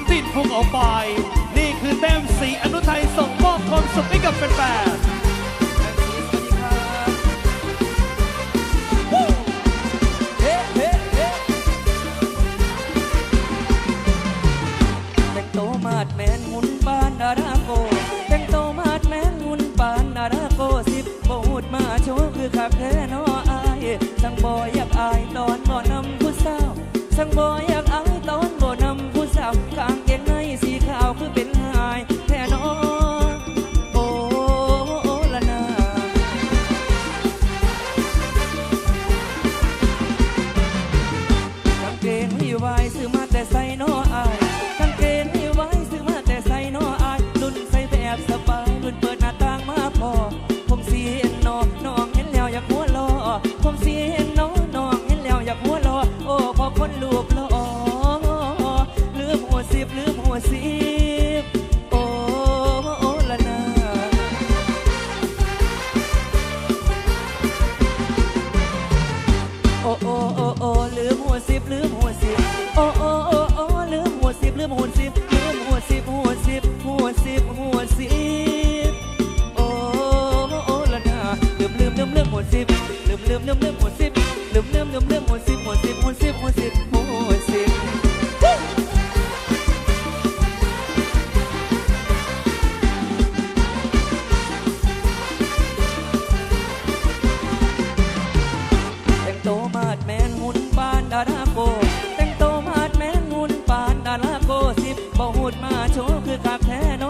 นดินพุ่งออกไป นี่คือแต้มสีอนุทัยส่งมอบความสุขให้กับแฟนสวัสดีครับวู้เฮ้เฮ้เฮ้แต่งโตมาดแมนหุ่นปานดาราโกแต่งโตมาดแมนหุ่นปานดาราโกสิบโบดมาโชว์คือขักแท้นออาย สั่งบอยอยากอายตอนบ่นำผู้สาว สั่งบอย ใส่นออายกางเกงที่ไว้ซื้อมาแต่ใส่นออายรุ่นใส่แบบสบายรุ่นเปิดหน้าต่างมาพอ ผมสีเห็นนอน้องเห็นแล้วอยากหัวลอผมสีเห็นนอน้องเห็นแล้วอยากหัวลอโอ้พอคนรูปลอลืมหัวสิบลืมหัวสิบโอ้โอละนาโอโอ้โอ้โอ้ลืมหัวสิบลืมหัว ลืมหัวสิบหัวสิบหัวสิบหัวสิบโอ้โอ้ละนะลืมลืมลืมลืมหัวสิบลืมลืมลืมลืมหัวสิบลืมลืมลืมลืมหัวสิบหัวสิบหัวสิบหัวสิบ มาโชว์คือขับแท้น